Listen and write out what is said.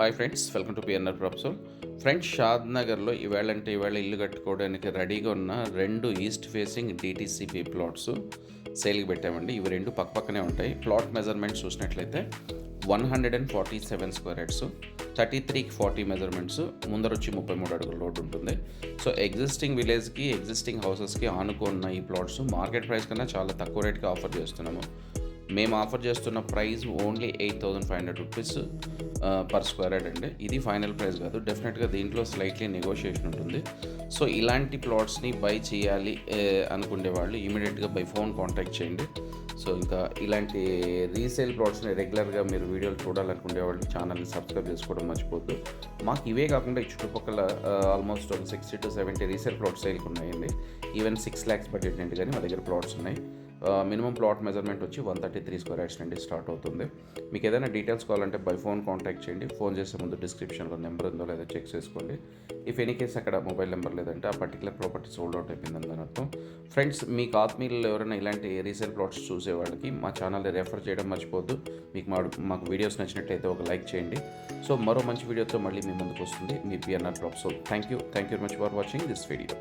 Hi friends welcome to PNR ప్రాప్సోల్ friends షాద్ నగర్లో ఈవేళ అంటే ఈవేళ ఇల్లు కట్టుకోవడానికి రెడీగా ఉన్న రెండు ఈస్ట్ ఫేసింగ్ డిటీసీపీ ప్లాట్స్ సేల్కి పెట్టామండి. ఇవి రెండు పక్క పక్కనే ఉంటాయి. ప్లాట్ మెజర్మెంట్స్ చూసినట్లయితే one hundred and forty seven square heads thirty త్రీకి ఫార్టీ మెజర్మెంట్స్ ముందర వచ్చి ముప్పై మూడు అడుగుల రోడ్ ఉంటుంది. సో ఎగ్జిస్టింగ్ విలేజ్కి ఎగ్జిస్టింగ్ హౌసెస్కి ఆనుకున్న ఈ ప్లాట్స్ మార్కెట్ ప్రైస్ కన్నా చాలా తక్కువ రేట్కి ఆఫర్ చేస్తున్నాము. మేము ఆఫర్ చేస్తున్న price only eight thousand five hundred rupees per square yard అండి. ఇది ఫైనల్ ప్రైస్ కాదు. డెఫినెట్గా దీంట్లో స్లైట్లీ నెగోషియేషన్ ఉంటుంది. సో ఇలాంటి ప్లాట్స్ని బై చేయాలి అనుకునే వాళ్ళు ఇమీడియట్గా బై ఫోన్ కాంటాక్ట్ చేయండి. సో ఇంకా ఇలాంటి రీసేల్ ప్లాట్స్ని రెగ్యులర్గా మీరు వీడియోలు చూడాలనుకునే వాళ్ళు ఛానల్ని సబ్స్క్రైబ్ చేసుకోవడం మర్చిపోద్దు. మాకు ఇవే కాకుండా ఈ చుట్టుపక్కల ఆల్మోస్ట్ ఒక sixty to seventy resale plots సేల్కి ఉన్నాయండి. ఈవెన్ సిక్స్ ల్యాక్స్ బడ్జెట్ నుండి కానీ మా దగ్గర ప్లాట్స్ ఉన్నాయి. మినిమం ప్లాట్ మెజర్మెంట్ వచ్చి one thirty three square yards నుండి స్టార్ట్ అవుతుంది. మీకు ఏదైనా డీటెయిల్స్ కావాలంటే బై ఫోన్ కాంటాక్ట్ చేయండి. ఫోన్ చేసే ముందు డిస్క్రిప్షన్లో నెంబర్ ఉందో లేదో చెక్ చేసుకోండి. ఇఫ్ ఎనీ కేస్ అక్కడ మొబైల్ నెంబర్ లేదంటే ఆ పర్టికులర్ ప్రాపర్టీ సోల్డ్ అవుట్ అయిపోయిందని దాని అర్థం. ఫ్రెండ్స్ మీకు ఆత్మీయులు ఎవరైనా ఇలాంటి రీసేల్ ప్లాట్స్ చూసే వాళ్ళకి మా ఛానల్ని రెఫర్ చేయడం మర్చిపోద్దు మీకు మా మాకు వీడియోస్ నచ్చినట్లయితే ఒక లైక్ చేయండి. సో మరో మంచి వీడియోతో మళ్ళీ మీ ముందుకు వస్తుంది మీ PNR prop so thank you thank you much for watching this video